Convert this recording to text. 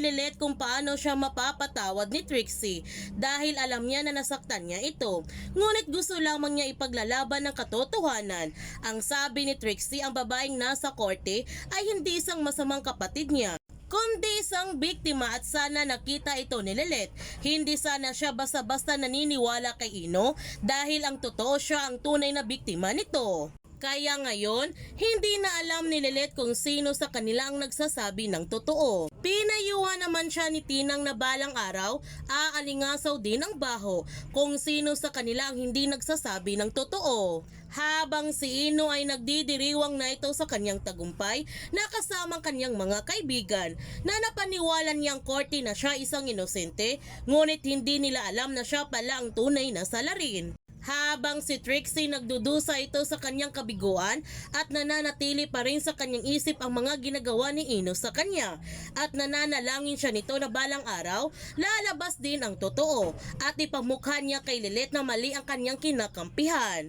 Lilet kung paano siya mapapatawad ni Trixie dahil alam niya na nasaktan niya ito. Ngunit gusto lamang niya ipaglalaban ng katotohanan. Ang sabi ni Trixie, ang babaeng nasa korte ay hindi isang masamang kapatid niya kundi isang biktima at sana nakita ito ni Lilet. Hindi sana siya basta-basta naniniwala kay Ino dahil ang totoo siya ang tunay na biktima nito. Kaya ngayon, hindi na alam ni Lilet kung sino sa kanila ang nagsasabi ng totoo. Pinayuhan naman siya ni Tinang na balang araw, aalingasaw din ang baho kung sino sa kanila ang hindi nagsasabi ng totoo. Habang si Ino ay nagdidiriwang na ito sa kanyang tagumpay na kasamang kanyang mga kaibigan na napaniwalan niyang korte na siya isang inosente ngunit hindi nila alam na siya pala ang tunay na salarin. Habang si Trixie nagdudusa ito sa kanyang kabiguan at nananatili pa rin sa kanyang isip ang mga ginagawa ni Ino sa kanya at nananalangin siya nito na balang araw lalabas din ang totoo at ipamukha niya kay Lilet na mali ang kanyang kinakampihan.